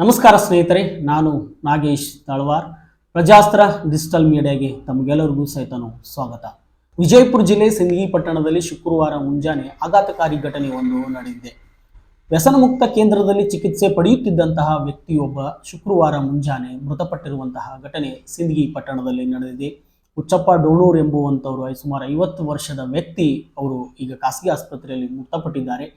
ನಮಸ್ಕಾರ ಸ್ನೇಹಿತರೆ, ನಾನು ನಾಗೇಶ್ ತಳವಾರ್. ಪ್ರಜಾಸ್ತ್ರ ಡಿಜಿಟಲ್ ಮೀಡಿಯಾಗೆ ತಮಗೆಲ್ಲರಿಗೂ ಸಹಿತನು ಸ್ವಾಗತ. ವಿಜಯಪುರ ಜಿಲ್ಲೆ ಸಿಂಧಗಿ ಪಟ್ಟಣದಲ್ಲಿ ಶುಕ್ರವಾರ ಮುಂಜಾನೆ ಆಘಾತಕಾರಿ ಘಟನೆ ಒಂದು ನಡೆದಿದೆ. ವ್ಯಸನಮುಕ್ತ ಕೇಂದ್ರದಲ್ಲಿ ಚಿಕಿತ್ಸೆ ಪಡೆಯುತ್ತಿದ್ದಂತಹ ವ್ಯಕ್ತಿಯೊಬ್ಬ ಶುಕ್ರವಾರ ಮುಂಜಾನೆ ಮೃತಪಟ್ಟಿರುವಂತಹ ಘಟನೆ ಸಿಂಧಗಿ ಪಟ್ಟಣದಲ್ಲಿ ನಡೆದಿದೆ. ಹುಚ್ಚಪ್ಪ ಡೋಣೂರ್ ಎಂಬುವಂಥವರು ಸುಮಾರು ಐವತ್ತು ವರ್ಷದ ವ್ಯಕ್ತಿ, ಅವರು ಈಗ ಖಾಸಗಿ ಆಸ್ಪತ್ರೆಯಲ್ಲಿ ಮೃತಪಟ್ಟಿದ್ದಾರೆ.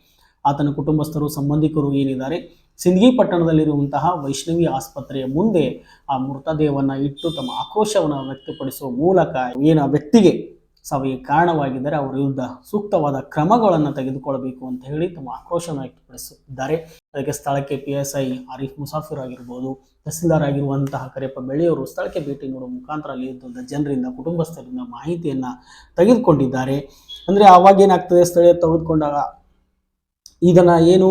ಆತನ ಕುಟುಂಬಸ್ಥರು, ಸಂಬಂಧಿಕರು ಏನಿದ್ದಾರೆ, ಸಿಂದಗಿ ಪಟ್ಟಣದಲ್ಲಿರುವಂತಹ ವೈಷ್ಣವಿ ಆಸ್ಪತ್ರೆಯ ಮುಂದೆ ಆ ಮೃತದೇಹವನ್ನು ಇಟ್ಟು ತಮ್ಮ ಆಕ್ರೋಶವನ್ನು ವ್ಯಕ್ತಪಡಿಸುವ ಮೂಲಕ ಏನು ವ್ಯಕ್ತಿಗೆ ಸಾವಿಗೆ ಕಾರಣವಾಗಿದ್ದರೆ ಅವರ ವಿರುದ್ಧ ಸೂಕ್ತವಾದ ಕ್ರಮಗಳನ್ನು ತೆಗೆದುಕೊಳ್ಳಬೇಕು ಅಂತ ಹೇಳಿ ತಮ್ಮ ಆಕ್ರೋಶವನ್ನು ವ್ಯಕ್ತಪಡಿಸುತ್ತಿದ್ದಾರೆ ಅದಕ್ಕೆ ಸ್ಥಳಕ್ಕೆ P S I Arif Musafir ಆಗಿರ್ಬೋದು, ತಹಸೀಲ್ದಾರ್ ಆಗಿರುವಂತಹ ಕರೆಯಪ್ಪ ಬೆಳೆಯವರು ಸ್ಥಳಕ್ಕೆ ಭೇಟಿ ನೀಡುವ ಮುಖಾಂತರ ಅಲ್ಲಿ ಇದ್ದಂಥ ಜನರಿಂದ, ಕುಟುಂಬಸ್ಥರಿಂದ ಮಾಹಿತಿಯನ್ನು ತೆಗೆದುಕೊಂಡಿದ್ದಾರೆ. ಅಂದರೆ ಆವಾಗ ಏನಾಗ್ತದೆ, ಸ್ಥಳೀಯ ತೆಗೆದುಕೊಂಡಾಗ ಇದನ್ನ ಏನು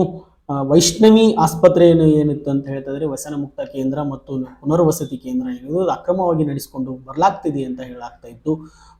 ವೈಷ್ಣವಿ ಆಸ್ಪತ್ರೆ ಏನು ಏನಿತ್ತು ಅಂತ ಹೇಳ್ತಾದ್ರೆ ವ್ಯಸನ ಮುಕ್ತ ಕೇಂದ್ರ ಮತ್ತು ಪುನರ್ವಸತಿ ಕೇಂದ್ರ ಏನಿದೆ ಅಕ್ರಮವಾಗಿ ನಡೆಸಿಕೊಂಡು ಬರಲಾಗ್ತಿದೆ ಅಂತ ಹೇಳಲಾಗ್ತಾ ಇತ್ತು.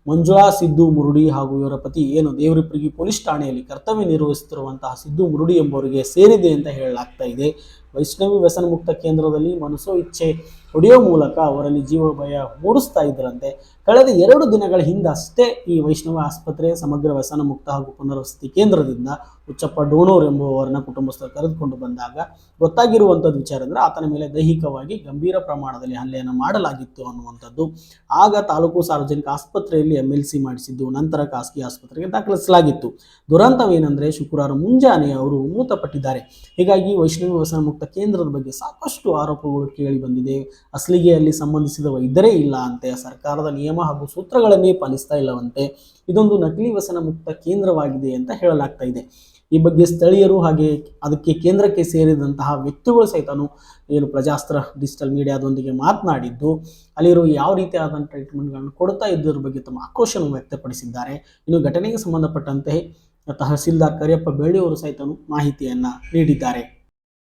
ಮಂಜುಳಾ, ಸಿದ್ದು, ಮುರುಡಿ ಹಾಗೂ ಇವರ ಪತಿ ಏನು ದೇವರಿಪ್ರಿಗಿ ಪೊಲೀಸ್ ಠಾಣೆಯಲ್ಲಿ ಕರ್ತವ್ಯ ನಿರ್ವಹಿಸುತ್ತಿರುವಂತಹ ಸಿದ್ದು, ಮುರುಡಿ ಎಂಬವರಿಗೆ ಸೇರಿದೆ ಅಂತ ಹೇಳಲಾಗ್ತಾ ಇದೆ. ವೈಷ್ಣವಿ ವ್ಯಸನ ಮುಕ್ತ ಕೇಂದ್ರದಲ್ಲಿ ಮನಸೋ ಇಚ್ಛೆ ಹೊಡೆಯೋ ಮೂಲಕ ಅವರಲ್ಲಿ ಜೀವಭಯ ಮೂಡಿಸ್ತಾ ಇದ್ದರಂತೆ ಕಳೆದ ಎರಡು ದಿನಗಳ ಹಿಂದಷ್ಟೇ ಈ ವೈಷ್ಣವ ಆಸ್ಪತ್ರೆ ಸಮಗ್ರ ವ್ಯಸನ ಮುಕ್ತ ಹಾಗೂ ಪುನರ್ವಸತಿ ಕೇಂದ್ರದಿಂದ ಉಚ್ಚಪ್ಪ ಡೋಣೋರ್ ಎಂಬುವವರನ್ನ ಕುಟುಂಬಸ್ಥರು ಕರೆದುಕೊಂಡು ಬಂದಾಗ ಗೊತ್ತಾಗಿರುವಂಥದ್ದು ವಿಚಾರ ಅಂದರೆ ಆತನ ಮೇಲೆ ದೈಹಿಕವಾಗಿ ಗಂಭೀರ ಪ್ರಮಾಣದಲ್ಲಿ ಹಲ್ಲೆಯನ್ನು ಮಾಡಲಾಗಿತ್ತು ಅನ್ನುವಂಥದ್ದು. ಆಗ ತಾಲೂಕು ಸಾರ್ವಜನಿಕ ಆಸ್ಪತ್ರೆಯಲ್ಲಿ ಎಂ ಎಲ್ ಸಿ ಮಾಡಿಸಿದ್ದು, ನಂತರ ಖಾಸಗಿ ಆಸ್ಪತ್ರೆಗೆ ದಾಖಲಿಸಲಾಗಿತ್ತು. ದುರಂತವೇನೆಂದರೆ ಶುಕ್ರವಾರ ಮುಂಜಾನೆ ಅವರು ಮೃತಪಟ್ಟಿದ್ದಾರೆ. ಹೀಗಾಗಿ ವೈಷ್ಣವಿ ವ್ಯಸನ ಮುಕ್ತ ಕೇಂದ್ರದ ಬಗ್ಗೆ ಸಾಕಷ್ಟು ಆರೋಪಗಳು ಕೇಳಿ ಬಂದಿದೆ. ಅಸಲಿಗೆ ಅಲ್ಲಿ ಸಂಬಂಧಿಸಿದ ವೈದ್ಯರೇ ಇಲ್ಲ ಅಂತೆ ಸರ್ಕಾರದ ನಿಯಮ ಹಾಗೂ ಸೂತ್ರಗಳನ್ನೇ ಪಾಲಿಸ್ತಾ ಇಲ್ಲವಂತೆ ಇದೊಂದು ನಕಲಿ ವ್ಯಸನ ಮುಕ್ತ ಕೇಂದ್ರವಾಗಿದೆ ಅಂತ ಹೇಳಲಾಗ್ತಾ ಇದೆ. ಈ ಬಗ್ಗೆ ಸ್ಥಳೀಯರು ಹಾಗೆ ಅದಕ್ಕೆ ಕೇಂದ್ರಕ್ಕೆ ಸೇರಿದಂತಹ ವ್ಯಕ್ತಿಗಳು ಸಹಿತನು ಏನು ಪ್ರಜಾಸ್ತ್ರ ಡಿಜಿಟಲ್ ಮೀಡಿಯಾದೊಂದಿಗೆ ಮಾತನಾಡಿದ್ದು, ಅಲ್ಲಿರೋ ಯಾವ ರೀತಿಯಾದ ಟ್ರೀಟ್ಮೆಂಟ್ಗಳನ್ನು ಕೊಡ್ತಾ ಇದ್ದರ ಬಗ್ಗೆ ತಮ್ಮ ಆಕ್ರೋಶವನ್ನು ವ್ಯಕ್ತಪಡಿಸಿದ್ದಾರೆ. ಇನ್ನು ಘಟನೆಗೆ ಸಂಬಂಧಪಟ್ಟಂತೆ ತಹಸೀಲ್ದಾರ್ ಕರಿಯಪ್ಪ ಬೆಳ್ಳಿಯವರು ಸಹಿತನು ಮಾಹಿತಿಯನ್ನ ನೀಡಿದ್ದಾರೆ.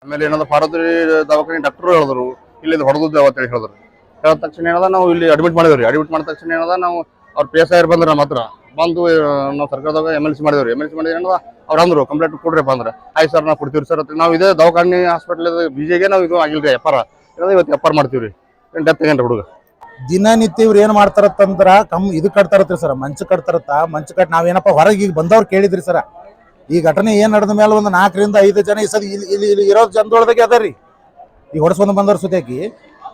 ಆಮೇಲೆ ಏನಾದ್ರು ಪಾರ್ವತಿ ದವಾಖಾನೆ ಡಾಕ್ಟರ್ ಹೇಳಿದ್ರು. ಇಲ್ಲಿ ಹೊಡೆದಿದ್ದೇವೆ ಅಂತ ಹೇಳಿ ಹೇಳಿದ್ರು. ಹೇಳಿದ ತಕ್ಷಣ ಏನದ, ನಾವು ಇಲ್ಲಿ ಅಡ್ಮಿಟ್ ಮಾಡಿದ್ರಿ ಅಡ್ಮಿಟ್ ಮಾಡಿದ ತಕ್ಷಣ ಏನದ, ನಾವು ಅವ್ರ ಪಿ ಎಸ್ ಐ ಬಂದ್ರೆ ನಮ್ಮ ಹತ್ರ. ಬಂದು ನಾವು ಸರ್ಕಾರದಾಗ ಎಂ ಎಲ್ ಸಿ ಮಾಡಿದ್ರಿ ಎಂ ಎಲ್ ಸಿ ಮಾಡಿದ್ರೆ ಏನದ, ಅವ್ರು ಅಂದ್ರು, ಕಂಪ್ಲೇಂಟ್ ಕೊಡ್ರಿಪ್ಪ ಅಂದ್ರೆ. ಆಯ್ತು ಸರ್, ನಾವು ಕೊಡ್ತೀವಿ ಸರ್. ನಾವು ಇದೇ ದವಾಖಾನೆ ಹಾಸ್ಪಿಟಲ್ ಬಿಜೆಗೆ ನಾವು ಇದು ಆಗಿಲ್ಲ ಎಫ್ ಆರ್ ಏನದ, ಇವತ್ತು ಎಫ್ ಆರ್ ಮಾಡ್ತೀವಿ ರೀ ಡೆತ್ ಏನ್ರಿ ಹುಡುಗ? ದಿನನಿತ್ಯ ಇವ್ರು ಏನ್ ಮಾಡ್ತಾರತ್ತಂದ್ರ, ಕಮ್, ಇದು ಕಟ್ತಾರತ್ರಿ ಸರ್, ಮಂಚ ಕಟ್ತಾರತ್ತ. ಮಂಚ ಕಟ್ ನಾವೇನಪ್ಪ ಹೊರಗೆ ಈಗ ಬಂದವ್ರು ಕೇಳಿದ್ರಿ ಸರ್. ಈ ಘಟನೆ ಏನ್ ನಡೆದ ಮೇಲೆ ಒಂದು ನಾಲ್ಕರಿಂದ ಐದು ಜನ ಈ ಸರ್ ಇಲ್ಲಿ ಇಲ್ಲಿ ಇರೋ ಜನದೊಳದಾಗೆ ಅದಾರಿ ಈಗ ಹೊಡೆಸ್ಕೊಂಡು ಬಂದವ್ರ ಸುತ್ತಾಕಿ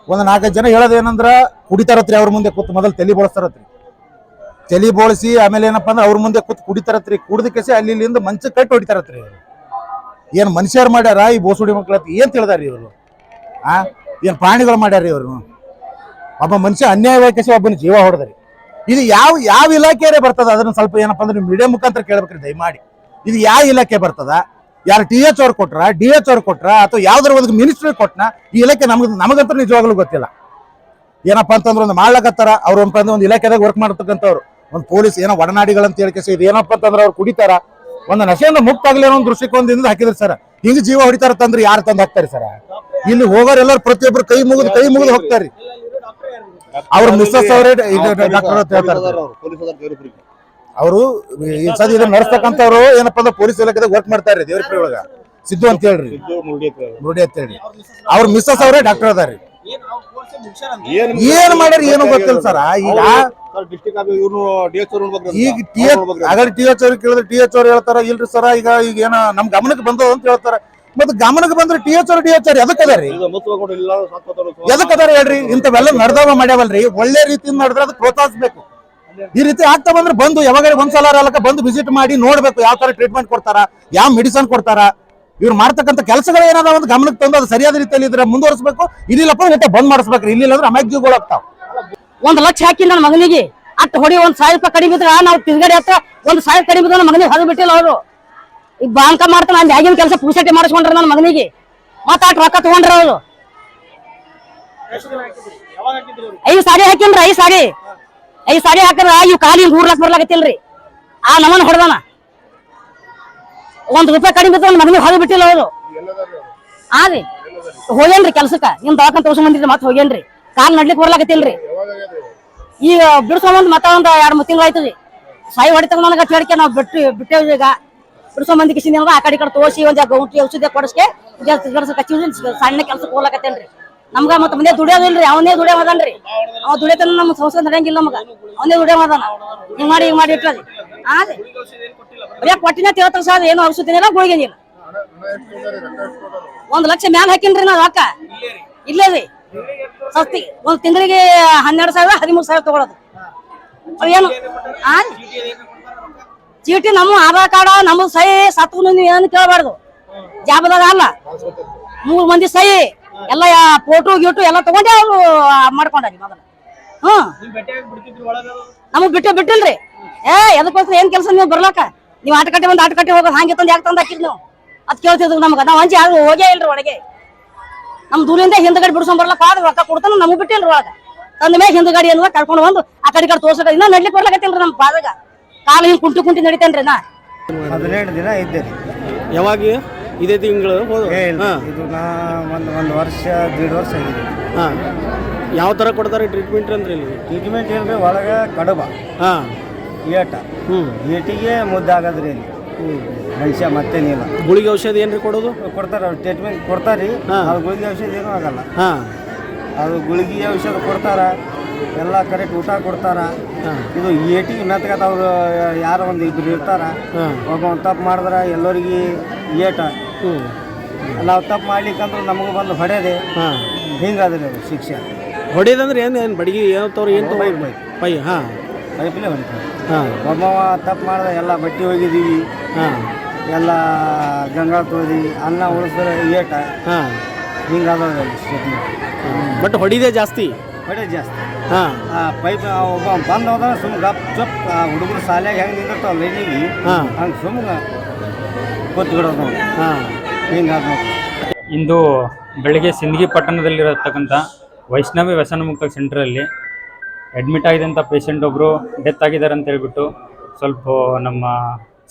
ಒಂದು ನಾಲ್ಕೈದು ಜನ ಹೇಳೋದೇನಂದ್ರ ಕುಡಿತಾರತ್ರಿ ಅವ್ರ ಮುಂದೆ ಕೂತ್ ಮೊದಲು ತಲೆ ಬೋಳಿಸ್ತಾರತ್ರಿ. ತಲೆ ಬೋಳಿಸಿ ಆಮೇಲೆ ಏನಪ್ಪ ಅಂದ್ರೆ ಅವ್ರ ಮುಂದೆ ಕೂತ್ ಕುಡಿತಾರತ್ರಿ. ಕುಡ್ದಕ್ಕೆ ಅಲ್ಲಿ ಇಲ್ಲಿಂದ ಮಂಚ ಕಟ್ಟಿ ಹೊಡಿತಾರತ್ರಿ ಏನು ಮನುಷ್ಯರು ಮಾಡ್ಯಾರ ಈ ಬೋಸುಡಿ ಮಕ್ಳ ಏನು ತಿಳಿದಾರಿ ಇವರು? ಆ? ಏನು ಪ್ರಾಣಿಗಳು ಮಾಡ್ಯಾರ ಇವರು? ಒಬ್ಬ ಮನುಷ್ಯ ಅನ್ಯಾಯವಾಗಿ ಕಸಿ ಒಬ್ಬನ ಜೀವ ಹೊಡೆದ್ರಿ. ಇದು ಯಾವ ಯಾವ ಇಲಾಖೆಯೇ ಬರ್ತದ? ಅದನ್ನ ಸ್ವಲ್ಪ ಏನಪ್ಪ ಅಂದ್ರೆ ಮೀಡಿಯಾ ಮುಖಾಂತರ ಕೇಳ್ಬೇಕ್ರಿ ದಯಮಾಡಿ. ಇದು ಯಾವ ಇಲಾಖೆ ಬರ್ತದ? ಯಾರು ಟಿ ಎಚ್ ಅವ್ರು ಕೊಟ್ರ ಡಿ ಎಚ್ ಅವ್ರು ಕೊಟ್ರ, ಅಥವಾ ಯಾವ್ದಾರ ಒಂದು ಮಿನಿಸ್ಟ್ರಿ ಕೊಟ್ಟನ ಈ ಇಲಾಖೆ ನಮ್ಗೆ, ನಮಗಂತೂ ನಿಜವಾಗ್ಲೂ ಗೊತ್ತಿಲ್ಲ. ಏನಪ್ಪಾ ಅಂತಂದ್ರೆ ಒಂದು ಮಾಡ್ಲಕತ್ತಾರ, ಅವ್ರ ಒಂದು ಒಂದು ಇಲಾಖೆದಾಗ ವರ್ಕ್ ಮಾಡ್ತಕ್ಕಂಥವ್ರು. ಒಂದು ಪೊಲೀಸ್ ಏನೋ ಒಡನಾಡಿಗಳಂತ ಹೇಳಿ ಕೇಸಿ ಇದು ಏನಪ್ಪ ಅಂತಂದ್ರೆ ಅವ್ರು ಕುಡಿತಾರ. ಒಂದು ನಶೆಯಿಂದ ಮುಕ್ತ ಆಗ್ಲಿ ಅನ್ನೋ ಒಂದು ದೃಷ್ಟಿಕೋನದಿಂದ ಹಾಕಿದ್ರು ಸರ್. ಹಿಂಗ್ ಜೀವ ಹೊಡಿತಾರ ತಂದ್ರೆ, ಯಾರು ತಂದು ಹಾಕ್ತಾರೆ ಸರ್? ಇಲ್ಲಿ ಹೋಗೋರು ಎಲ್ಲರೂ ಪ್ರತಿಯೊಬ್ಬರು ಕೈ ಮುಗಿದು ಕೈ ಮುಗಿದು ಹೋಗ್ತಾರ್ರಿ. ಅವ್ರ ಮಿಸ್ಸಸ್ ಅವರೇ ಡಾಕ್ಟರ್ ಹೇಳ್ತಾರೆ. ಅವರು ಈ ಸದ ಇದನ್ನ ನಡೆಸ್ತಕ್ಕಂಥವ್ರು ಏನಪ್ಪಾ ಅಂದ್ರೆ ಪೊಲೀಸ್ ಇಲಾಖೆದಾಗ ವರ್ಕ್ ಮಾಡ್ತಾ ಇರ್ರಿ ದೇವ್ರ ಒಳಗ ಸಿದ್ದು ಅಂತ ಹೇಳ್ರಿ. ಮುರುಡಿ ಅಂತ ಹೇಳಿ. ಅವ್ರ ಮಿಸ್ಸಸ್ ಅವರೇ ಡಾಕ್ಟರ್ ಅದಾರಿ ಏನ್ ಮಾಡ್ಯಾರ ಏನು ಗೊತ್ತಿಲ್ಲ ಸರ್. ಈಗ ಈಗ ಟಿ ಎಚ್ ಆಗಲಿ ಟಿ ಎಚ್ ಅವ್ರಿಗೆ ಕೇಳಿದ್ರೆ ಟಿ ಎಚ್ ಅವ್ರು ಹೇಳ್ತಾರ ಇಲ್ರಿ ಸರ ಈಗ ಈಗ ಏನ ನಮ್ ಗಮನಕ್ಕೆ ಬಂದದ ಅಂತ ಹೇಳ್ತಾರ. ಮತ್ ಗಮನಕ್ಕೆ ಬಂದ್ರೆ ಟಿ ಎಚ್ ಅವ್ರು ಟಿ ಎಚ್ ಅವ್ರು ಎದಕ್ ಅದಾರಿ ಎದಕ್ ಅದಾರ ಹೇಳ್ರಿ? ಇಂಥವೆಲ್ಲ ನಡ್ದಾವ ಮಾಡ್ಯಾವಲ್ರಿ. ಒಳ್ಳೆ ರೀತಿಯಿಂದ ನಡೆದ್ರೆ ಅದಕ್ಕೆ ಪ್ರೋತ್ಸಾಹಿಸ್ಬೇಕು. ಈ ರೀತಿ ಆಗ್ತಾ ಬಂದ್ರೆ ಬಂದು ಯಾವಾಗ ಒಂದ್ಸಲ ಅಲ್ಲಕ ಬಂದು ವಿಸಿಟ್ ಮಾಡಿ ನೋಡ್ಬೇಕು ಯಾವ ತರ ಟ್ರೀಟ್ಮೆಂಟ್ ಕೊಡ್ತಾರ ಯಾವ ಮೆಡಿಸನ್ ಕೊಡ್ತಾರ. ಇವ್ರು ಮಾಡ್ತಕ್ಕಂಥ ಕೆಲಸಗಳು ಏನಾದ ಒಂದು ಗಮನಕ್ಕೆ ತಂದು ಅದು ಸರಿಯಾದ ರೀತಿಯಲ್ಲಿ ಇದ್ರೆ ಮುಂದುವರಿಸಬೇಕು. ಇಲ್ಲಿಲ್ಲಪ್ಪ ಮತ್ತೆ ಬಂದ್ ಮಾಡಿಸ್ಬೇಕು. ಇಲ್ಲಿಲ್ಲ ಅಂದ್ರೆ ಅಮಾಯಕ ಜೀವಗಳು ಆಗ್ತಾವ. ಒಂದ್ ಲಕ್ಷ ಹಾಕಿ ನನ್ನ ಮಗನಿಗೆ. ಅಟ್ ಹೊಡಿ ಒಂದ್ ಸಾವಿರ ರೂಪಾಯಿ ಕಡಿಮೆ ಇದ್ರೆ ನಾವು ತಿರ್ಗಡೆ ಹತ್ರ ಒಂದ್ ಸಾವಿರ ಕಡಿಮೆ ಇದ್ರೆ ನನ್ನ ಮಗನಿಗೆ ಹೊರ ಬಿಟ್ಟಿಲ್ಲ ಅವರು. ಈಗ ಬಾಂಕ ಮಾಡ್ತಾನೆ ಅಲ್ಲಿ ಆಗಿನ ಕೆಲಸ ಪುರುಷಟಿ ಮಾಡಿಸ್ಕೊಂಡ್ರ ನನ್ನ ಮಗನಿಗೆ. ಮತ್ತ ಅಟ್ ರೊಕ್ಕ ತಗೊಂಡ್ರ ಅವರು? ಐದು ಸಾರಿ ಹಾಕಿನ್ರಿ ಐದು ಸಾರಿ. ಐದು ಸಾರಿ ಹಾಕಿದ್ರ ಇವ್ ಕಾಲಿಗೆ ಲಕ್ಷ ಬರ್ಲಾಕತ್ತಿಲ್ರಿ ಆ ನಮನ್ ಹೊಡೆದಾನ. ಒಂದ್ ರೂಪಾಯಿ ಕಡಿಮೆ ನನ್ನ ಮಗನಿಗೆ ಹೊರಗೆ ಬಿಟ್ಟಿಲ್ಲ ಅವರು. ಹಾ ರೀ. ಹೋಗೇನ್ರಿ ಕೆಲ್ಸಕ್ಕ? ನಿಮ್ ದವಾಖಾನ್ ತೋರ್ಸ್ಕೊಂಡ್ ಬಂದಿದ್ರಿ, ಮತ್ತೆ ಹೋಗೇನ್ರಿ. ಕಾಲ್ ನಡ್ಲಿಕ್ ಬರ್ಲಾಕತ್ತಿಲ್ರಿ ಈಗ ಬಿಡ್ಸ್ಕೊಂಬಂದ್ ಮತ್ತ ಒಂದ್ ಎರಡ್ ಮೂರ್ ತಿಂಗಳು ಆಯ್ತು ಸಾಯಿ ಹೊಡಿತಾಗ ನನಗೆ ಹೇಳಿಕೆ, ನಾವು ಬಿಟ್ಟು ಬಿಟ್ಟೇವಿ ಈಗ. ಬಿಡಿಸೋ ಮಂದಿ ಕಿಸಿನ ಆ ಕಡೆ ಈ ಕಡೆ ತೋರಿಸಿ, ಒಂದ್ ಗೌಟಿ ಔಷಧಿ ಕೊಡಿಸ್ಕೆ ಸಣ್ಣ ಕೆಲ್ಸಕ್ಕೆ ಹೋಗ್ಲಕತ್ತೇನ್ರಿ. ನಮ್ಗ ಮತ್ತ ಮುಂದೆ ದುಡಿಯೋದಿಲ್ರಿ ಅವನೇ ದುಡಿಯೋ ಅದನ್ರಿ ಅವ್ ದುಡಿಯತನ ನಮ್ಮ ಸಂಸ್ಥೆ ನಡೆಯಂಗಿಲ್ಲ ನಮಗ. ಅವನೇ ದುಡಿಯೋ ಅದಾನ ಹಿಂಗ್ ಮಾಡಿ ಹಿಂಗ್ ಮಾಡಿ ಇಟ್ಟದಿ ಹಾ ರೀ ಬರೀ ಕೊಟ್ಟಿನ ತಿಳ್ತಾರ ಸರ್ ಏನು ಔಷಧಿ ಇಲ್ಲ ಗುಳಿಗೆನಿಲ್ಲ ಒಂದ್ ಲಕ್ಷ ಮ್ಯಾಲ ಹಾಕಿನ್ರಿ ನಾ ರೊಕ್ಕ. ಇಲ್ಲೇ ರೀ. ಸಸ್ತಿ, ಒಂದ್ ತಿಂಗಳಿಗೆ ಹನ್ನೆರಡು ಸಾವಿರ, ಹದಿಮೂರು ಸಾವಿರ ತಗೊಳೋದು. ಏನು? ಹಾ? ಚೀಟಿ ನಮ್ಮ ಆಧಾರ್ ಕಾರ್ಡ್, ನಮ್ಮ ಸಹಿ ಸತ್ತು ನೀವು ಏನು ಕೇಳಬಾರ್ದು. ಜಾಬದಾಗ ಅಲ್ಲ. ಮೂರು ಮಂದಿ ಸಹಿ. ಎಲ್ಲ ಫೋಟೋ ಗೀಟು ಎಲ್ಲ ತಗೊಂಡೆ ಅವ್ರು ಮಾಡ್ಕೊಂಡಿ ಮೊದಲ. ಹ್ಮ್ ನಮಗ್ ಬಿಟ್ಟು ಬಿಟ್ಟಿಲ್ರಿ. ಏ ಎದಕ್ಕೋಸ್ಕರ ಏನ್ ಕೆಲಸ ನೀವು ಬರ್ಲಾಕ ನೀವು ಆಟ ಕಟ್ಟಿ ಬಂದ್ ಆಟ ಕಟ್ಟಿ ಹೋಗೋದು ಹಂಗೆ ತಂದು ಯಾಕೆ ತಂದು ಹಾಕಿದ್ ನೀವು? ಅದ್ ಕೇಳ್ತಿದ್ರು ನಮ್ಗ. ನಾವ್ ಹಂಚಿ ಯಾರು ಹೋಗೇ ಇಲ್ರಿ ಒಳಗೆ. ನಮ್ ದೂರಿಂದ ಹಿಂದ್ಗಡೆ ಬಿಡ್ಸೋ ಬರ್ಲಾಕ ಆದ್ರೆ ರೊಕ್ಕ ಕೊಡ್ತಾನ ನಮಗ್ ಬಿಟ್ಟಿಲ್ರಿ ಒಳಗ. ತಂದ ಮೇಲೆ ಹಿಂದ್ಗಡೆ ಎಲ್ಲ ಕರ್ಕೊಂಡು ಬಂದು ಆ ಕಡೆ ಕಡೆ ತೋರ್ಸಕ ಇನ್ನ ನಡ್ಲಿಕ್ಕೆ ಬರ್ಲಾಕತ್ತಿಲ್ರಿ ನಮ್ ಪಾದಾಗ. ಕಾಲು ಹಿಂಗ್ ಕುಂಟಿ ಕುಂಟಿ ನಡಿತೇನ್ರಿ ನಾ. ಹದಿನೆಂಟು ದಿನ ಇದ್ದೆ ಯಾವಾಗ? ಇದೇ ತಿಂಗಳು? ಹೋದ. ಏ ಇಲ್ಲ. ಹಾಂ. ಇದು ನಾ ಒಂದು ಒಂದು ವರ್ಷ ದೀಡ್ ವರ್ಷ ಆಗಿದೆ. ಹಾಂ. ಯಾವ ಥರ ಕೊಡ್ತಾರೆ ಟ್ರೀಟ್ಮೆಂಟ್ ಅಂದ್ರೆ ಇಲ್ಲಿ? ಟ್ರೀಟ್ಮೆಂಟ್ ಏನ್ರಿ ಒಳಗೆ ಕಡಬ ಹಾಂ. ಏಟ. ಹ್ಞೂ ಏಟಿಗೆ ಮುದ್ದಾಗದ್ರಿ ಇಲ್ಲಿ. ಮನುಷ್ಯ ಮತ್ತೇನಿಲ್ಲ ಗುಳಿಗೆ ಔಷಧಿ ಏನ್ರಿ ಕೊಡೋದು? ಕೊಡ್ತಾರ ಟ್ರೀಟ್ಮೆಂಟ್ ಕೊಡ್ತಾರೆ ಹಾ. ಅದು ಗುಳಿಗೆ ಔಷಧಿ ಏನೂ ಆಗಲ್ಲ. ಹಾಂ. ಅದು ಗುಳಿಗೆ ಔಷಧ ಕೊಡ್ತಾರ ಎಲ್ಲ ಕರೆಕ್ಟ್ ಊಟ ಕೊಡ್ತಾರ. ಹಾಂ. ಇದು ಏಟಿಗೆ ಮೆತ್ತಗತ್ತ ಅವ್ರು ಯಾರೋ ಒಂದು ಇಬ್ರು ಇರ್ತಾರ. ಹಾಂ. ಒಬ್ಬ ಒಂದು ತಪ್ಪು ಮಾಡಿದ್ರೆ ಎಲ್ಲರಿಗೆ ಏಟ. ನಾವು ತಪ್ಪು ಮಾಡ್ಲಿಕ್ಕಂದ್ರೆ ನಮಗೆ ಬಂದು ಹೊಡೆದೆ. ಹಾಂ. ಹಿಂಗಾದ್ರಿ ಶಿಕ್ಷೆ. ಹೊಡೆದಂದ್ರೆ ಏನು ಏನು ಬಡಗಿ ಯಾವ ತವ್ರು ಏನು ತಗೋ ಬೈಕ್ ಬೈಕ್ ಪೈ ಹಾಂ. ಪೈಪ್ಲೇ ಹೊಡಿತಾರೆ. ಹಾಂ. ಒಬ್ಬವ ತಪ್ಪು ಮಾಡಿದ್ರೆ ಎಲ್ಲ ಬಟ್ಟೆ ಹೋಗಿದ್ದೀವಿ ಹಾಂ. ಎಲ್ಲ ಗಂಗಾ ತೋದಿ ಅನ್ನ ಉಳಿಸಿದ್ರೆ ಏಟ. ಹಾಂ. ಹಿಂಗಾದ ಸ್ಟೇಟ್ಮೆಂಟ್ ಬಟ್ ಹೊಡಿದೆ ಜಾಸ್ತಿ? ಹೊಡೆ ಜಾಸ್ತಿ. ಹಾಂ. ಆ ಪೈಪ್ ಒಬ್ಬ ಬಂದು ಹೋದ್ರೆ ಸುಮ್ಮನೆ ಗಪ್ ಚಪ್ ಹುಡುಗರು ಶಾಲೆಗೆ ಹೆಂಗೆ ನಿಂದಿರ್ತಾವ ಲೈನಿಗೆ ಹಾಂ. ಹಂಗೆ ಸುಮ್ಮನೆ ಹಾಂ ಇಂದು ಬೆಳಿಗ್ಗೆ ಸಿಂದಗಿ ಪಟ್ಟಣದಲ್ಲಿರತಕ್ಕಂಥ ವೈಷ್ಣವಿ ವ್ಯಸನ ಮುಕ್ತ ಸೆಂಟ್ರಲ್ಲಿ ಅಡ್ಮಿಟ್ ಆಗಿದಂಥ ಪೇಷಂಟ್ ಒಬ್ಬರು ಡೆತ್ ಆಗಿದ್ದಾರೆ ಅಂತ ಹೇಳ್ಬಿಟ್ಟು ಸ್ವಲ್ಪ ನಮ್ಮ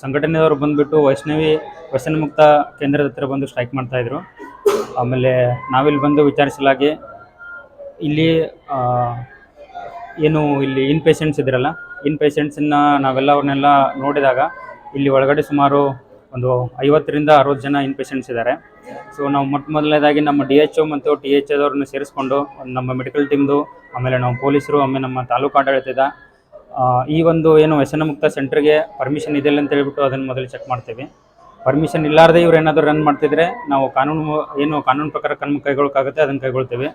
ಸಂಘಟನೆಯವರು ಬಂದುಬಿಟ್ಟು ವೈಷ್ಣವಿ ವ್ಯಸನ ಮುಕ್ತ ಕೇಂದ್ರದ ಹತ್ರ ಬಂದು ಸ್ಟ್ರೈಕ್ ಮಾಡ್ತಾಯಿದ್ರು ಆಮೇಲೆ ನಾವಿಲ್ಲಿ ಬಂದು ವಿಚಾರಿಸಲಾಗಿ ಇಲ್ಲಿ ಏನು ಇಲ್ಲಿ ಇನ್ ಪೇಷಂಟ್ಸ್ ಇದ್ರಲ್ಲ ಇನ್ ಪೇಷಂಟ್ಸನ್ನ ನಾವೆಲ್ಲ ಅವ್ರನ್ನೆಲ್ಲ ನೋಡಿದಾಗ ಇಲ್ಲಿ ಒಳಗಡೆ ಸುಮಾರು ಒಂದು ಐವತ್ತರಿಂದ ಅರವತ್ತು ಜನ ಇನ್ ಪೇಷಂಟ್ಸ್ ಇದ್ದಾರೆ ಸೊ ನಾವು ಮೊಟ್ಟ ಮೊದಲನೇದಾಗಿ ನಮ್ಮ ಡಿ ಎಚ್ ಒ ಮತ್ತು ಟಿ ಎಚ್ ಅದವ್ರನ್ನ ಸೇರಿಸ್ಕೊಂಡು ನಮ್ಮ ಮೆಡಿಕಲ್ ಟೀಮ್ದು ಆಮೇಲೆ ನಾವು ಪೊಲೀಸರು, ಆಮೇಲೆ ನಮ್ಮ ತಾಲೂಕು ಆಡಳಿತದ ಈ ಒಂದು ಏನು ವ್ಯಸನ ಮುಕ್ತ ಸೆಂಟ್ರಿಗೆ ಪರ್ಮಿಷನ್ ಇದೆಯಲ್ಲ ಅಂತ ಹೇಳ್ಬಿಟ್ಟು ಅದನ್ನು ಮೊದಲು ಚೆಕ್ ಮಾಡ್ತೀವಿ. ಪರ್ಮಿಷನ್ ಇಲ್ಲಾರ್ದೆ ಇವ್ರು ಏನಾದರೂ ರನ್ ಮಾಡ್ತಿದ್ರೆ ನಾವು ಕಾನೂನು ಏನು ಕಾನೂನು ಪ್ರಕಾರ ಕ್ರಮ ಕೈಗೊಳ್ಳೋಕ್ಕಾಗುತ್ತೆ, ಅದನ್ನು ಕೈಗೊಳ್ತೀವಿ.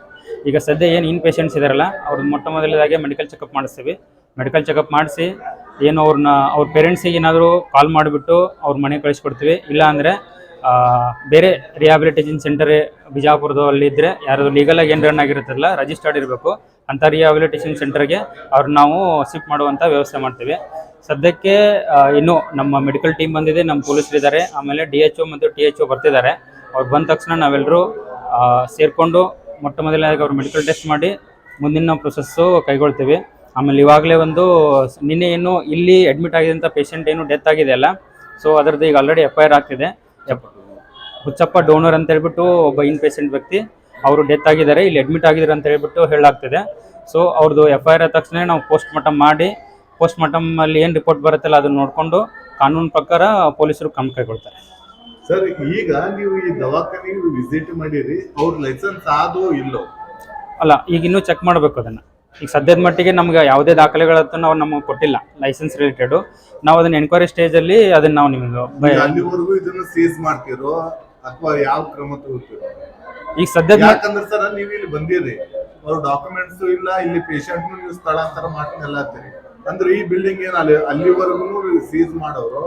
ಈಗ ಸದ್ಯ ಏನು ಇನ್ ಪೇಷಂಟ್ಸ್ ಇದಾರಲ್ಲ ಅವ್ರದ್ದು ಮೊಟ್ಟ ಮೊದಲದಾಗೆ ಮೆಡಿಕಲ್ ಚೆಕಪ್ ಮಾಡಿಸ್ತೀವಿ. ಮೆಡಿಕಲ್ ಚೆಕಪ್ ಮಾಡಿಸಿ ಏನು ಅವ್ರನ್ನ, ಅವ್ರ ಪೇರೆಂಟ್ಸಿಗೆ ಏನಾದರೂ ಕಾಲ್ ಮಾಡಿಬಿಟ್ಟು ಅವ್ರ ಮನೆಗೆ ಕಳಿಸ್ಕೊಡ್ತೀವಿ. ಇಲ್ಲ ಅಂದರೆ ಬೇರೆ ರಿಹಾಬಿಲಿಟೇಷನ್ ಸೆಂಟರ್ ಬಿಜಾಪುರದಲ್ಲಿ ಇದ್ದರೆ ಯಾರಾದರೂ ಲೀಗಲಾಗಿ ಏನು ರನ್ ಆಗಿರುತ್ತಲ್ಲ ರಿಜಿಸ್ಟರ್ಡ್ ಇರಬೇಕು. ಅಂಥ ರಿಹಾಬಿಲಿಟೇಷನ್ ಸೆಂಟರ್ಗೆ ಅವ್ರನ್ನ ನಾವು ಶಿಫ್ಟ್ ಮಾಡುವಂಥ ವ್ಯವಸ್ಥೆ ಮಾಡ್ತೀವಿ. ಸದ್ಯಕ್ಕೆ ಇನ್ನೂ ನಮ್ಮ ಮೆಡಿಕಲ್ ಟೀಮ್ ಬಂದಿದೆ, ನಮ್ಮ ಪೊಲೀಸರು ಇದ್ದಾರೆ ಆಮೇಲೆ ಡಿ ಎಚ್ ಒ ಮತ್ತು ಟಿ ಎಚ್ ಒ ಬರ್ತಿದ್ದಾರೆ. ಅವ್ರು ಬಂದ ತಕ್ಷಣ ನಾವೆಲ್ಲರೂ ಸೇರಿಕೊಂಡು ಮೊಟ್ಟ ಮೊದಲಾಗಿ ಅವ್ರು ಮೆಡಿಕಲ್ ಟೆಸ್ಟ್ ಮಾಡಿ ಮುಂದಿನ ಪ್ರೊಸೆಸ್ಸು ಕೈಗೊಳ್ತೀವಿ. ಆಮೇಲೆ ಇವಾಗಲೇ ಒಂದು ನಿನ್ನೆ ಏನು ಇಲ್ಲಿ ಅಡ್ಮಿಟ್ ಆಗಿದಂಥ ಪೇಷಂಟ್ ಏನು ಡೆತ್ ಆಗಿದೆ ಅಲ್ಲ? ಸೊ ಅದರದ್ದು ಈಗ ಆಲ್ರೆಡಿ ಎಫ್ ಐ ಆರ್ ಆಗ್ತಿದೆ. ಎಫ್ ಹುಚ್ಚಪ್ಪ ಡೋನರ್ ಅಂತ ಹೇಳ್ಬಿಟ್ಟು ಒಬ್ಬ ಇನ್ ಪೇಷಂಟ್ ವ್ಯಕ್ತಿ ಅವರು ಡೆತ್ ಆಗಿದ್ದಾರೆ ಇಲ್ಲಿ ಅಡ್ಮಿಟ್ ಆಗಿದ್ದಾರೆ ಅಂತ ಹೇಳ್ಬಿಟ್ಟು ಹೇಳಾಗ್ತಿದೆ ಸೊ ಅವ್ರದ್ದು ಎಫ್ ಐ ಆರ್ ಆದ ತಕ್ಷಣ ನಾವು ಪೋಸ್ಟ್ ಮಾರ್ಟಮ್ ಮಾಡಿ ಪೋಸ್ಟ್ ಮಾರ್ಟಮಲ್ಲಿ ಏನು ರಿಪೋರ್ಟ್ ಬರುತ್ತಲ್ಲ ಅದನ್ನು ನೋಡಿಕೊಂಡು ಕಾನೂನು ಪ್ರಕಾರ ಪೊಲೀಸರು ಕ್ರಮ ಕೈಗೊಳ್ತಾರೆ. ಸರ್ ಈಗ ನೀವು ಈ ದವಾಖಾನೆಗೆ ವಿಸಿಟ್ ಮಾಡಿರಿ ಅವ್ರ ಲೈಸೆನ್ಸ್ ಆದೋ ಇಲ್ಲೋ? ಅಲ್ಲ ಈಗ ಇನ್ನೂ ಚೆಕ್ ಮಾಡಬೇಕು ಅದನ್ನು. ಈಗ ಸದ್ಯದ ಮಟ್ಟಿಗೆ ನಮ್ಗೆ ಯಾವುದೇ ದಾಖಲೆಗಳಂತೂ ನಾವು ನಮಗೆ ಕೊಟ್ಟಿಲ್ಲ ಲೈಸೆನ್ಸ್ ರಿಲೇಟೆಡ್ ನಾವು ಅದನ್ನ ಎನ್ಕ್ವೈರಿ ಸ್ಟೇಜ್ ಅಲ್ಲಿ ಅದನ್ನ ನಾವು ನಿಮಗೆ ಈಗ ಅಲ್ಲಿವರೆಗೂ ಇದನ್ನ ಸೀಸ್ ಮಾಡ್ತಿರೋ ಅಥವಾ ಯಾವ ಕ್ರಮ ತಗೋತಿರೋ? ಈಗ ಸದ್ಯದ ಮಟ್ಟ ಯಾಕಂದ್ರೆ ಸರ್ ನೀವು ಇಲ್ಲಿ ಬಂದಿರಿ. ಅವ್ರ ಡಾಕ್ಯುಮೆಂಟ್ಸ್ ಇಲ್ಲ ಇಲ್ಲಿ ಪೇಷಂಟ್ ನೀವು ಸ್ಥಳಾಂತರ ಮಾಡ್ತೀನಲ್ಲ ಅಂತೀರಿ. ಅಂದ್ರೆ ಈ ಬಿಲ್ಡಿಂಗ್ ಏನ್ ಅಲ್ಲಿ ಅಲ್ಲಿವರೆಗೂ ಸೀಸ್ ಮಾಡೋರು?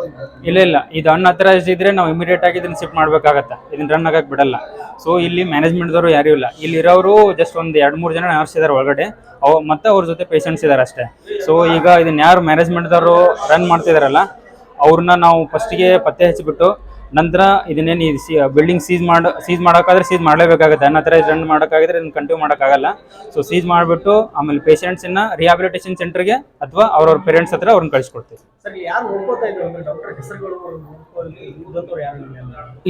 ಇಲ್ಲ ಇಲ್ಲ. ಇದು ಹತ್ರ ಇದ್ರೆ ನಾವು ಇಮಿಡಿಯೇಟ್ ಆಗಿ ಇದನ್ನ ಶಿಫ್ಟ್ ಮಾಡ್ಬೇಕಾಗತ್ತೆ. ಇದನ್ನ ರನ್ ಆಗಕ್ ಬಿಡಲ್ಲ. ಸೊ ಇಲ್ಲಿ ಮ್ಯಾನೇಜ್ಮೆಂಟ್ ದವರು ಯಾರು ಇಲ್ಲ. ಇಲ್ಲಿ ಇರೋರು ಜಸ್ಟ್ ಒಂದು ಎರಡು ಮೂರು ಜನ ನರ್ಸ್ ಒಳಗಡೆ. ಅವು ಮತ್ತೆ ಅವ್ರ ಜೊತೆ ಪೇಷಂಟ್ಸ್ ಇದ್ದಾರೆ ಅಷ್ಟೇ. ಸೊ ಈಗ ಇದನ್ನ ಯಾರು ಮ್ಯಾನೇಜ್ಮೆಂಟ್ದವರು ರನ್ ಮಾಡ್ತಿದಾರಲ್ಲ ಅವ್ರನ್ನ ನಾವು ಫಸ್ಟಿಗೆ ಪತ್ತೆ ಹಚ್ಚಿಬಿಟ್ಟು ನಂತರ ಇದನ್ನೇನು ಈ ಸಿ ಬಿಲ್ಡಿಂಗ್ ಸೀಸ್ ಮಾಡಿ ಸೀಸ್ ಮಾಡೋಕ್ಕಾದ್ರೆ ಸೀಸ್ ಮಾಡಲೇಬೇಕಾಗುತ್ತೆ. ಅನ್ಅಥರೈಸ್ ರನ್ ಮಾಡೋಕ್ಕಾಗಿದ್ರೆ ಇದನ್ನು ಕಂಟಿನ್ಯೂ ಮಾಡೋಕ್ಕಾಗಲ್ಲ. ಸೊ ಸೀಸ್ ಮಾಡಿಬಿಟ್ಟು ಆಮೇಲೆ ಪೇಷಂಟ್ಸನ್ನ ರಿಹಾಬಿಲಿಟೇಷನ್ ಸೆಂಟರ್ಗೆ ಅಥವಾ ಅವ್ರವ್ರ ಪೇರೆಂಟ್ಸ್ ಹತ್ರ ಅವ್ರನ್ನ ಕಳಿಸ್ಕೊಡ್ತೀವಿ.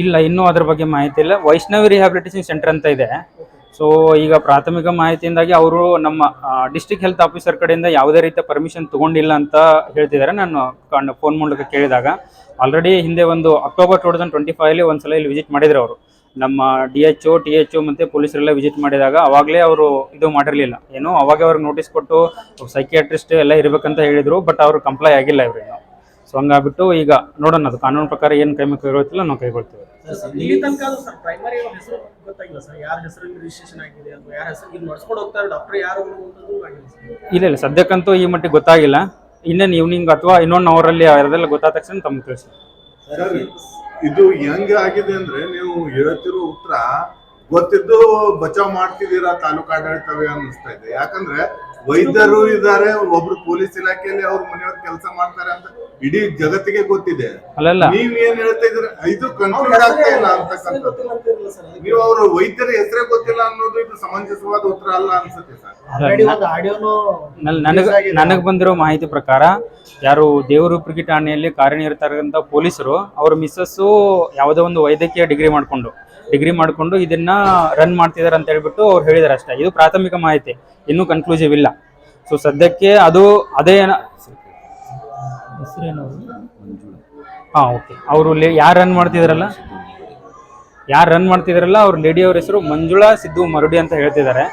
ಇಲ್ಲ ಇನ್ನೂ ಅದ್ರ ಬಗ್ಗೆ ಮಾಹಿತಿ ಇಲ್ಲ. ವೈಷ್ಣವಿ ರಿಹಾಬಿಲಿಟೇಷನ್ ಸೆಂಟರ್ ಅಂತ ಇದೆ. ಸೊ ಈಗ ಪ್ರಾಥಮಿಕ ಮಾಹಿತಿಯಿಂದಾಗಿ ಅವರು ನಮ್ಮ ಡಿಸ್ಟಿಕ್ ಹೆಲ್ತ್ ಆಫೀಸರ್ ಕಡೆಯಿಂದ ಯಾವುದೇ ರೀತಿಯ ಪರ್ಮಿಷನ್ ತಗೊಂಡಿಲ್ಲ ಅಂತ ಹೇಳ್ತಿದ್ದಾರೆ. ನಾನು ಫೋನ್ ಮೂಲಕ ಕೇಳಿದಾಗ ಆಲ್ರೆಡಿ ಹಿಂದೆ ಒಂದು ಅಕ್ಟೋಬರ್ ಟೂ ತೌಸಂಡ್ ಟ್ವೆಂಟಿ ಫೈವಲ್ಲಿ ಒಂದ್ಸಲ ಇಲ್ಲಿ ವಿಸಿಟ್ ಮಾಡಿದ್ರು ಅವರು. ನಮ್ಮ D H O T H O ಮತ್ತು ಪೊಲೀಸರೆಲ್ಲ ವಿಸಿಟ್ ಮಾಡಿದಾಗ ಅವಾಗಲೇ ಅವರು ಇದು ಮಾಡಿರಲಿಲ್ಲ. ಏನು ಅವಾಗ ಅವ್ರಿಗೆ ನೋಟಿಸ್ ಕೊಟ್ಟು ಸೈಕಿಯಾಟ್ರಿಸ್ಟ್ ಎಲ್ಲ ಇರಬೇಕಂತ ಹೇಳಿದರು ಬಟ್ ಅವರು ಕಂಪ್ಲೈ ಆಗಿಲ್ಲ ಇವರು ಸೊ ಹಂಗಾಗ್ಬಿಟ್ಟು ಈಗ ನೋಡೋಣ, ಅದು ಕಾನೂನು ಪ್ರಕಾರ ಏನು ಕೈ ಕೈಗೊಳ್ತಿಲ್ಲ ನಾವು ಕೈಗೊಳ್ತೀವಿ. ಇಲ್ಲಿ ತನಕ ಅದು ಸರ್ ಪ್ರೈಮರಿ ಹೆಸರು ಗೊತ್ತಾಗಿಲ್ಲ ಸರ್. ಯಾರ ಹೆಸರಲ್ಲಿ ರಿಜಿಸ್ಟ್ರೇಷನ್ ಆಗಿದೆ ಅಥವಾ ಯಾರ ಹೆಸರು ಇಲ್ಲಿ ನಡ್ಸ್ಕೊಂಡು ಹೋಗ್ತಾರೆ ಡಾಕ್ಟರ್ ಯಾರು ಅನ್ನುವಂಥದ್ದು ಆಗಿಲ್ಲ ಸರ್. ಇಲ್ಲ ಇಲ್ಲ. ಸದ್ಯಕ್ಕಂತೂ ಈ ಮಟ್ಟಿಗೆ ಗೊತ್ತಾಗಿಲ್ಲ. ಇನ್ನೇನು ಈವ್ನಿಂಗ್ ಅಥವಾ ಇನ್ನೊಂದು ಅವರಲ್ಲಿ ಅದೆಲ್ಲ ಗೊತ್ತಾದ ತಕ್ಷಣ ತಮ್ಗೆ ತಿಳಿಸಿ. ಸರ್ ಇದು ಹೆಂಗ್ ಆಗಿದೆ ಅಂದ್ರೆ ನೀವು ಹೇಳ್ತಿರೋ ಉತ್ತರ ಗೊತ್ತಿದ್ದು ಬಚಾವ್ ಮಾಡ್ತಿದ್ದೀರಾ ತಾಲೂಕು ಆಡಳಿತವೇ ಅನ್ನಿಸ್ತಾ ಇದೆ. ಯಾಕಂದ್ರೆ ವೈದ್ಯರು ಇದ್ದಾರೆ ಒಬ್ರು ಪೊಲೀಸ್ ಇಲಾಖೆಯಲ್ಲಿ ಅವ್ರ ಮನೆಯವ್ರ ಕೆಲಸ ಮಾಡ್ತಾರೆ ಅಂತ ಇಡೀ ಜಗತ್ತಿಗೆ ಗೊತ್ತಿದೆ. ಅಲ್ಲಲ್ಲ. ನೀವ್ ಏನ್ ಹೇಳ್ತಾ ಇದ್ರ ಇದು ಕನ್ಫ್ಯೂಸ್ ಆಗ್ತಾ ಇಲ್ಲ ಅಂತಕ್ಕಂಥದ್ದು. ನೀವು ಅವ್ರ ವೈದ್ಯರ ಹೆಸರೇ ಗೊತ್ತಿಲ್ಲ ಅನ್ನೋದು ಇದು ಸಮಂಜಸವಾದ ಉತ್ತರ ಅಲ್ಲ ಅನ್ಸುತ್ತೆ ಸರ್. ನನಗ್ ಬಂದಿರೋ ಮಾಹಿತಿ ಪ್ರಕಾರ ಯಾರು ದೇವರೂಪರಿಗೆ ಠಾಣೆಯಲ್ಲಿ ಕಾರ್ಯನಿರತಕ್ಕಂಥ ಪೊಲೀಸರು ಅವ್ರ ಮಿಸ್ಸಸ್ಸು ಯಾವುದೋ ಒಂದು ವೈದ್ಯಕೀಯ ಡಿಗ್ರಿ ಮಾಡಿಕೊಂಡು ಡಿಗ್ರಿ ಮಾಡಿಕೊಂಡು ಇದನ್ನ ರನ್ ಮಾಡ್ತಿದ್ದಾರೆ ಅಂತ ಹೇಳ್ಬಿಟ್ಟು ಅವ್ರು ಹೇಳಿದಾರೆ ಅಷ್ಟೇ. ಇದು ಪ್ರಾಥಮಿಕ ಮಾಹಿತಿ. ಇನ್ನೂ ಕನ್ಕ್ಲೂಸಿವ್ ಇಲ್ಲ. ಸೊ ಸದ್ಯಕ್ಕೆ ಅದು ಅದೇ ಹಾ ಹಾಂ ಓಕೆ ಅವರು ಯಾರು ರನ್ ಮಾಡ್ತಿದ್ರಲ್ಲ? ಯಾರು ರನ್ ಮಾಡ್ತಿದ್ರಲ್ಲ ಅವ್ರ ಲೇಡಿ ಅವ್ರ ಹೆಸರು ಮಂಜುಳಾ ಸಿದ್ದು ಮರುಡಿ ಅಂತ ಹೇಳ್ತಿದ್ದಾರೆ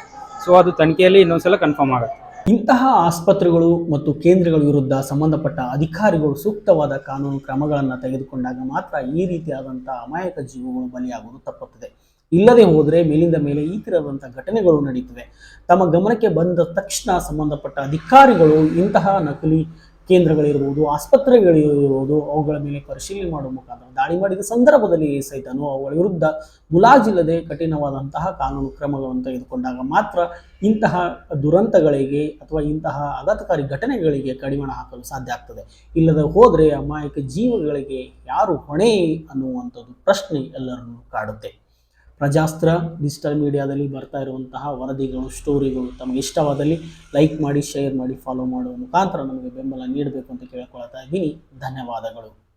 ಸೊ ಅದು ತನಿಖೆಯಲ್ಲಿ ಇನ್ನೊಂದ್ಸಲ ಕನ್ಫರ್ಮ್ ಆಗುತ್ತೆ. ಇಂತಹ ಆಸ್ಪತ್ರೆಗಳು ಮತ್ತು ಕೇಂದ್ರಗಳ ವಿರುದ್ಧ ಸಂಬಂಧಪಟ್ಟ ಅಧಿಕಾರಿಗಳು ಸೂಕ್ತವಾದ ಕಾನೂನು ಕ್ರಮಗಳನ್ನು ತೆಗೆದುಕೊಂಡಾಗ ಮಾತ್ರ ಈ ರೀತಿಯಾದಂಥ ಅಮಾಯಕ ಜೀವಗಳು ಬಲಿಯಾಗುವುದು ತಪ್ಪುತ್ತದೆ. ಇಲ್ಲದೆ ಹೋದರೆ ಮೇಲಿಂದ ಮೇಲೆ ಈ ಥರದಂಥ ಘಟನೆಗಳು ನಡೀತವೆ. ತಮ್ಮ ಗಮನಕ್ಕೆ ಬಂದ ತಕ್ಷಣ ಸಂಬಂಧಪಟ್ಟ ಅಧಿಕಾರಿಗಳು ಇಂತಹ ನಕಲಿ ಕೇಂದ್ರಗಳಿರ್ಬೋದು, ಆಸ್ಪತ್ರೆಗಳಿರ್ಬೋದು, ಅವುಗಳ ಮೇಲೆ ಪರಿಶೀಲನೆ ಮಾಡುವ ಮುಖಾಂತರ ದಾಳಿ ಮಾಡಿದ ಸಂದರ್ಭದಲ್ಲಿ ಸಹಿತನು ಅವುಗಳ ವಿರುದ್ಧ ಮುಲಾಜಿಲ್ಲದೆ ಕಠಿಣವಾದಂತಹ ಕಾನೂನು ಕ್ರಮಗಳನ್ನು ತೆಗೆದುಕೊಂಡಾಗ ಮಾತ್ರ ಇಂತಹ ದುರಂತಗಳಿಗೆ ಅಥವಾ ಇಂತಹ ಆಘಾತಕಾರಿ ಘಟನೆಗಳಿಗೆ ಕಡಿವಾಣ ಹಾಕಲು ಸಾಧ್ಯ ಆಗ್ತದೆ. ಇಲ್ಲದೆ ಹೋದರೆ ಅಮಾಯಕ ಜೀವಗಳಿಗೆ ಯಾರು ಹೊಣೆ ಅನ್ನುವಂಥದ್ದು ಪ್ರಶ್ನೆ ಎಲ್ಲರನ್ನು ಕಾಡುತ್ತೆ. ಪ್ರಜಾಸ್ತ್ರ ಡಿಜಿಟಲ್ ಮೀಡಿಯಾದಲ್ಲಿ ಬರ್ತಾ ಇರುವಂತಹ ವರದಿಗಳು ಸ್ಟೋರಿಗಳು ತಮಗೆ ಇಷ್ಟವಾದಲ್ಲಿ ಲೈಕ್ ಮಾಡಿ ಶೇರ್ ಮಾಡಿ ಫಾಲೋ ಮಾಡುವ ಮುಖಾಂತರ ನಮಗೆ ಬೆಂಬಲ ನೀಡಬೇಕು ಅಂತ ಕೇಳ್ಕೊಳ್ತಾ ಇದ್ದೀನಿ. ಧನ್ಯವಾದಗಳು.